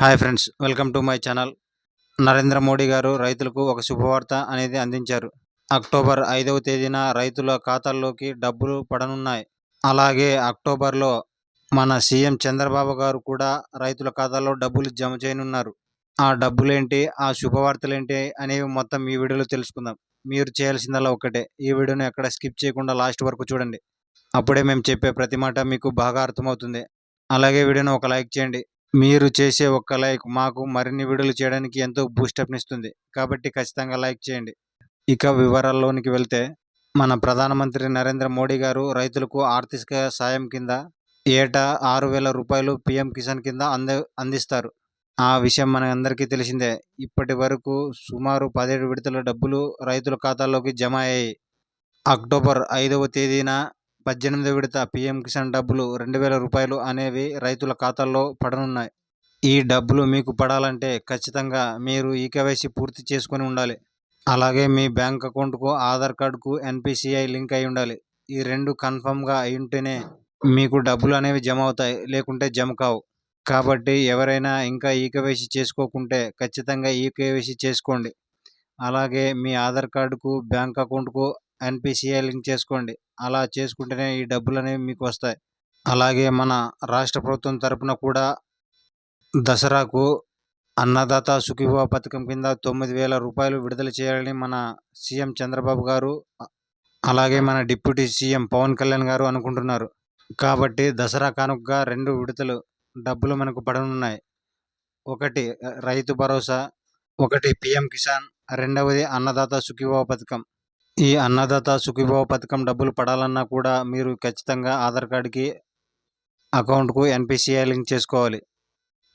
Hi friends welcome to my channel. Narendra Modi గారు రైతులకు ఒక శుభవార్త అనేది అందించారు. అక్టోబర్ ఐదవ తేదీన రైతుల ఖాతాల్లోకి డబ్బులు పడనున్నాయి. అలాగే అక్టోబర్లో మన సీఎం చంద్రబాబు గారు కూడా రైతుల ఖాతాలో డబ్బులు జమ చేయనున్నారు. ఆ డబ్బులేంటి ఆ శుభవార్తలేంటి అనేవి మొత్తం ఈ వీడియోలో తెలుసుకుందాం. మీరు చేయాల్సిందల్లా ఒక్కటే. ఈ వీడియోను ఎక్కడ స్కిప్ చేయకుండా లాస్ట్ వరకు చూడండి. అప్పుడే మేము చెప్పే ప్రతి మాట మీకు బాగా అర్థమవుతుంది. అలాగే వీడియోను ఒక లైక్ చేయండి. మీరు చేసే ఒక్క లైక్ మాకు మరిన్ని వీడియోలు చేయడానికి ఎంతో బూస్టప్నిస్తుంది కాబట్టి ఖచ్చితంగా లైక్ చేయండి. ఇక వివరాల్లోనికి వెళ్తే మన ప్రధానమంత్రి నరేంద్ర మోడీ గారు రైతులకు ఆర్థిక సాయం కింద ఏటా ఆరు వేల రూపాయలు పిఎం కిసాన్ కింద అంద అందిస్తారు. ఆ విషయం మన అందరికీ తెలిసిందే. ఇప్పటి వరకు సుమారు పదిహేడు విడతల డబ్బులు రైతుల ఖాతాల్లోకి జమ అయ్యాయి. అక్టోబర్ ఐదవ తేదీన పద్దెనిమిది విడత పీఎం కిసాన్ డబ్బులు రెండు వేల రూపాయలు అనేవి రైతుల ఖాతాల్లో పడనున్నాయి. ఈ డబ్బులు మీకు పడాలంటే ఖచ్చితంగా మీరు ఈకేవైసీ పూర్తి చేసుకొని ఉండాలి. అలాగే మీ బ్యాంక్ అకౌంట్కు ఆధార్ కార్డుకు ఎన్పిసిఐ లింక్ అయి ఉండాలి. ఈ రెండు కన్ఫర్మ్గా అయి ఉంటేనే మీకు డబ్బులు అనేవి జమ అవుతాయి లేకుంటే జమ కావు. కాబట్టి ఎవరైనా ఇంకా ఈకేవైసీ చేసుకోకుంటే ఖచ్చితంగా ఈకేవైసీ చేసుకోండి. అలాగే మీ ఆధార్ కార్డుకు బ్యాంక్ అకౌంట్కు ఎన్పిసిఐ లింక్ చేసుకోండి. అలా చేసుకుంటేనే ఈ డబ్బులు అనేవి మీకు వస్తాయి అలాగే మన రాష్ట్ర ప్రభుత్వం తరపున కూడా దసరాకు అన్నదాత సుఖీభవ పథకం కింద తొమ్మిది వేల రూపాయలు విడుదల చేయాలని మన సీఎం చంద్రబాబు గారు అలాగే మన డిప్యూటీ సీఎం పవన్ కళ్యాణ్ గారు అనుకుంటున్నారు. కాబట్టి దసరా కానుకగా రెండు విడతలు డబ్బులు మనకు పడనున్నాయి. ఒకటి రైతు భరోసా ఒకటి పిఎం కిసాన్ రెండవది అన్నదాత సుఖీభవ పథకం. ఈ అన్నదాత సుఖీభావ పథకం డబ్బులు పడాలన్నా కూడా మీరు ఖచ్చితంగా ఆధార్ కార్డుకి అకౌంట్కు ఎన్పిసిఐ లింక్ చేసుకోవాలి.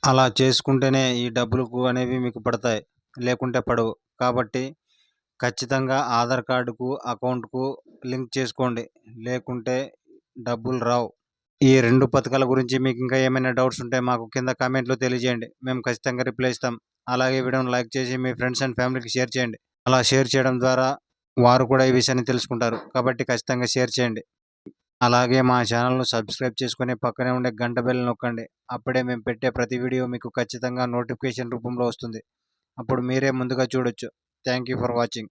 అలా చేసుకుంటేనే ఈ డబ్బులకు అనేవి మీకు పడతాయి. లేకుంటే పడవు. కాబట్టి ఖచ్చితంగా ఆధార్ కార్డుకు అకౌంట్కు లింక్ చేసుకోండి. లేకుంటే డబ్బులు రావు. ఈ రెండు పథకాల గురించి మీకు ఇంకా ఏమైనా డౌట్స్ ఉంటే మాకు కింద కామెంట్లో తెలియజేయండి. మేము ఖచ్చితంగా రిప్లై ఇస్తాం. అలాగే వీడియోని లైక్ చేసి మీ ఫ్రెండ్స్ అండ్ ఫ్యామిలీకి షేర్ చేయండి. అలా షేర్ చేయడం ద్వారా వారు కూడా ఈ విషయాన్ని తెలుసుకుంటారు. కాబట్టి ఖచ్చితంగా షేర్ చేయండి. అలాగే మా ఛానల్ను సబ్స్క్రైబ్ చేసుకుని పక్కనే ఉండే గంట బెల్ నొక్కండి. అప్పుడే మేము పెట్టే ప్రతి వీడియో మీకు ఖచ్చితంగా నోటిఫికేషన్ రూపంలో వస్తుంది. అప్పుడు మీరే ముందుగా చూడొచ్చు. Thank you for watching.